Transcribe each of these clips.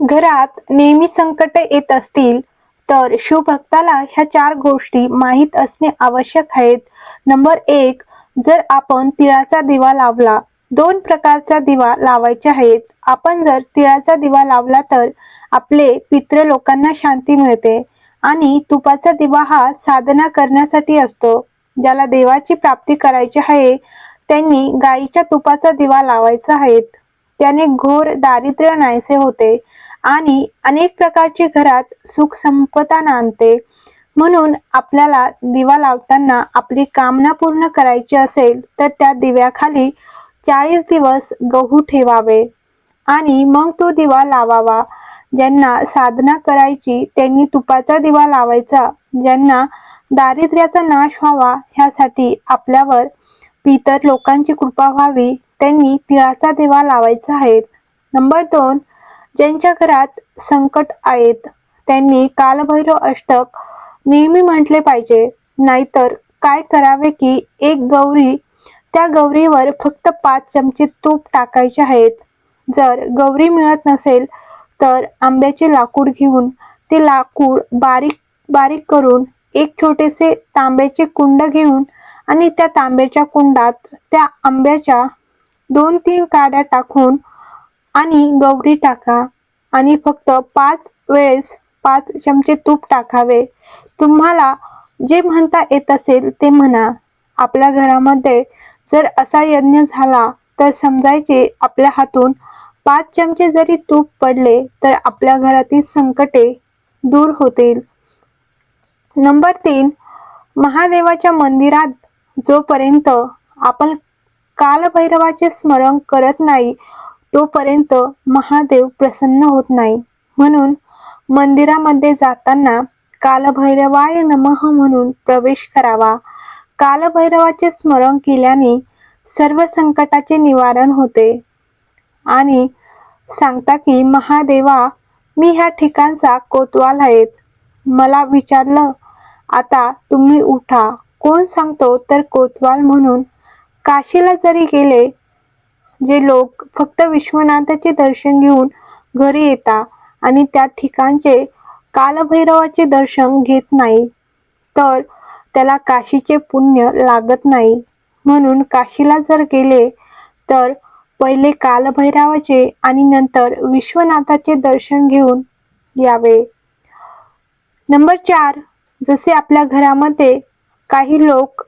घरात नेहमी संकट येत असतील तर शिवभक्ताला ह्या चार गोष्टी माहीत असणे आवश्यक आहेत. नंबर एक जर आपण तिळाचा दिवा लावला दोन प्रकारचा दिवा लावायचे आहेत. आपण जर तिळाचा दिवा लावला तर आपले पित्र लोकांना शांती मिळते आणि तुपाचा दिवा हा साधना करण्यासाठी असतो. ज्याला देवाची प्राप्ती करायची आहे त्यांनी गाईच्या तुपाचा दिवा लावायचा आहे. त्याने घोर दारिद्र्य नाहीसे होते. आणि अनेक प्रकारची घरात सुख संपदा आणते. म्हणून आपल्याला दिवा लावताना आपली कामना पूर्ण करायची असेल तर त्या दिव्याखाली चाळीस दिवस गहू ठेवावे. आणि मग तो दिवा लावावा. ज्यांना साधना करायची त्यांनी तुपाचा दिवा लावायचा. ज्यांना दारिद्र्याचा नाश व्हावा ह्यासाठी आपल्यावर पितर लोकांची कृपा व्हावी त्यांनी तिळाचा दिवा लावायचा आहे. नंबर दोन ज्यांच्या घरात संकट आहेत त्यांनी कालभैरव अष्टक नेहमी म्हटले पाहिजे नाहीतर काय करावे की एक गौरी त्या गौरीवर फक्त पाच चमचे तूप टाकायचे आहेत. जर गौरी मिळत नसेल तर आंब्याचे लाकूड घेऊन ते लाकूड बारीक बारीक करून एक छोटेसे तांब्याचे कुंड घेऊन आणि त्या तांब्याच्या कुंडात त्या आंब्याच्या दोन तीन काड्या टाकून आणि गौरी टाका. आणि फक्त पाच वेळेस पाच चमचे तूप टाकावे. तुम्हाला जे म्हणता येत असेल ते म्हणा. आपल्या घरामध्ये जर असा यज्ञ झाला तर समजायचे आपल्या हातून पाच चमचे जरी तूप पडले तर आपल्या घरातील संकटे दूर होतील. नंबर तीन महादेवाच्या मंदिरात जोपर्यंत आपण कालभैरवाचे स्मरण करत नाही तोपर्यंत महादेव प्रसन्न होत नाही. म्हणून मंदिरामध्ये जाताना कालभैरवाय नमः म्हणून प्रवेश करावा. कालभैरवाचे स्मरण केल्याने सर्व संकटाचे निवारण होते. आणि सांगता की महादेवा मी ह्या ठिकाणचा कोतवाल आहेत. मला विचारलं आता तुम्ही उठा. कोण सांगतो तर कोतवाल म्हणून? काशीला जरी गेले जे लोक फक्त विश्वनाथाचे दर्शन घेऊन घरी येतात आणि त्या ठिकाणचे कालभैरवाचे दर्शन घेत नाही तर त्याला काशीचे पुण्य लागत नाही. म्हणून काशीला जर गेले तर पहिले कालभैरवाचे आणि नंतर विश्वनाथाचे दर्शन घेऊन यावे. नंबर चार जसे आपल्या घरामध्ये काही लोक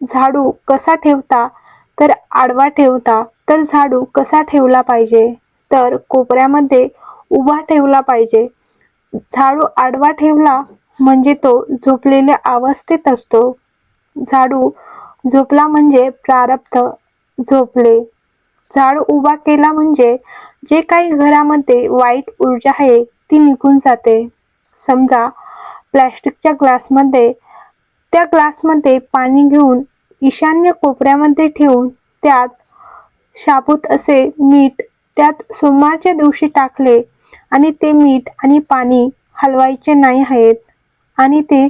झाडू कसा ठेवता तर आडवा ठेवता. तर झाडू कसा ठेवला पाहिजे? तर कोपऱ्यामध्ये उभा ठेवला पाहिजे. झाडू आडवा ठेवला म्हणजे तो झोपलेल्या अवस्थेत असतो. झाडू झोपला म्हणजे प्रारब्ध झोपले. झाडू उभा केला म्हणजे जे काही घरामध्ये वाईट ऊर्जा आहे ती निघून जाते. समजा प्लॅस्टिकच्या ग्लासमध्ये त्या ग्लासमध्ये पाणी घेऊन ईशान्य कोपऱ्यामध्ये ठेवून त्यात शाबूत असे मीठ त्यात सोमवारच्या दिवशी टाकले आणि ते मीठ आणि पाणी हलवायचे नाही आहेत. आणि ते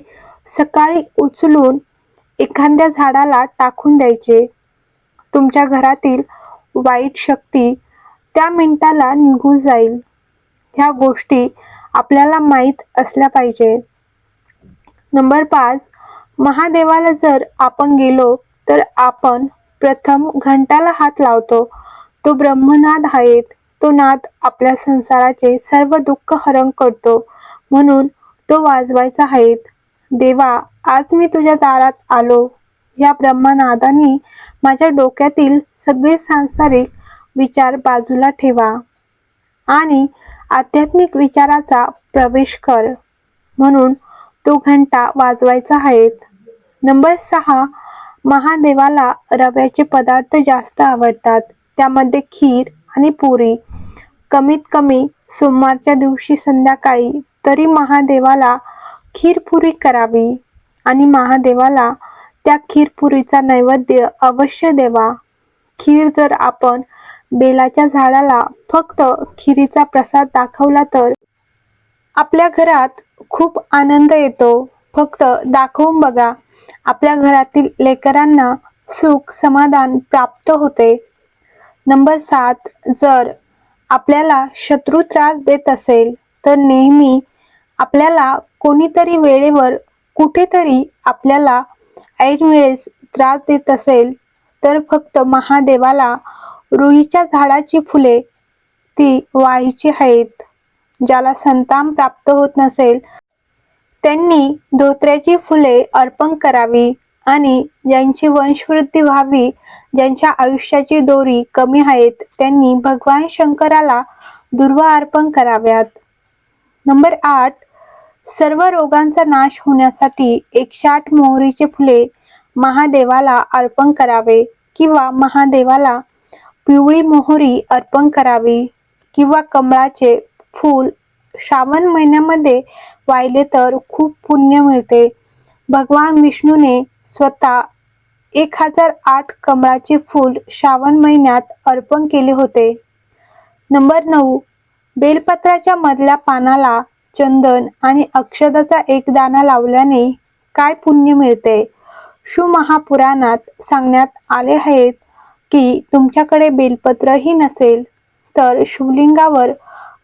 सकाळी उचलून एखाद्या झाडाला टाकून द्यायचे. तुमच्या घरातील वाईट शक्ती त्या मिनिटाला निघून जाईल. ह्या गोष्टी आपल्याला माहीत असल्या पाहिजे. नंबर पाच महादेवाला जर आपण गेलो तर आपण प्रथम घंटाला हात लावतो. तो ब्रह्मनाद आहेत. तो नाद आपल्या संसाराचे सर्व दुःख हरण करतो. म्हणून तो वाजवायचा आहेत देवा आज मी तुझ्या दारात आलो. या ब्रह्मनादानी माझ्या डोक्यातील सगळे सांसारिक विचार बाजूला ठेवा आणि आध्यात्मिक विचाराचा प्रवेश कर. म्हणून तो घंटा वाजवायचा आहेत नंबर सहा महादेवाला रव्याचे पदार्थ जास्त आवडतात. त्यामध्ये खीर आणि पुरी. कमीत कमी सोमवारच्या दिवशी संध्याकाळी तरी महादेवाला खीरपुरी करावी आणि महादेवाला त्या खीरपुरीचा नैवेद्य अवश्य देवा. खीर जर आपण बेलाच्या झाडाला फक्त खिरीचा प्रसाद दाखवला तर आपल्या घरात खूप आनंद येतो. फक्त दाखवून बघा. आपल्या घरातील लेकरांना सुख समाधान प्राप्त होते. नंबर सात जर आपल्याला शत्रू त्रास देत असेल तर नेहमी आपल्याला कोणीतरी वेळेवर कुठेतरी आपल्याला ऐनवेळेस त्रास देत असेल तर फक्त महादेवाला रुईच्या झाडाची फुले ती वाहीची आहेत ज्याला संतान प्राप्त होत नसेल. त्यांनी धोत्र्याची फुले अर्पण करावी आणि ज्यांची वंशवृद्धी व्हावी ज्यांच्या आयुष्याची दोरी कमी आहेत त्यांनी भगवान शंकराला दुर्वा अर्पण कराव्यात. नंबर आठ सर्व रोगांचा नाश होण्यासाठी एकशे आठ मोहरीचे फुले महादेवाला अर्पण करावे किंवा महादेवाला पिवळी मोहरी अर्पण करावी किंवा कमळाचे फूल श्रावण महिन्यामध्ये वाहिले तर खूप पुण्य मिळते. भगवान विष्णूने स्वतः एक हजार आठ कमळाचे फूल श्रावण महिन्यात अर्पण केले होते. नंबर नऊ बेलपत्राच्या मधल्या पानाला चंदन आणि अक्षदाचा एक दाना लावल्याने काय पुण्य मिळते? शुमहापुराणात सांगण्यात आले आहेत की तुमच्याकडे बेलपत्रही नसेल तर शिवलिंगावर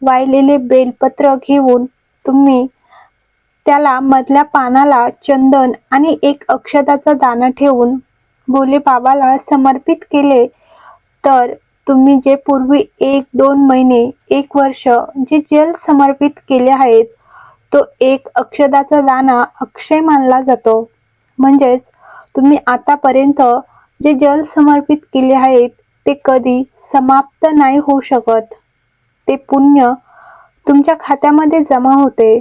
वाहिलेले बेलपत्र घेऊन तुम्ही त्याला मधल्या पानाला चंदन आणि एक अक्षताचा दाना ठेवून भोले बाबाला समर्पित केले तर तुम्ही जे पूर्वी एक दोन महिने एक वर्ष जे जल समर्पित केले आहेत तो एक अक्षदाचा दाना अक्षय मानला जातो. म्हणजेच तुम्ही आतापर्यंत जे जल समर्पित केले आहेत ते कधी समाप्त नाही होऊ शकत. ते पुण्य तुमच्या खात्यामध्ये जमा होते.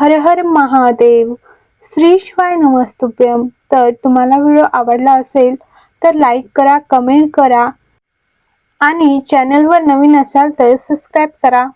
हर हर महादेव श्री शिवाय नमस्तुभ्यम तर तुम्हाला व्हिडिओ आवडला असेल तर लाईक करा कमेंट करा. आणि चॅनलवर नवीन असाल तर सबस्क्राईब करा.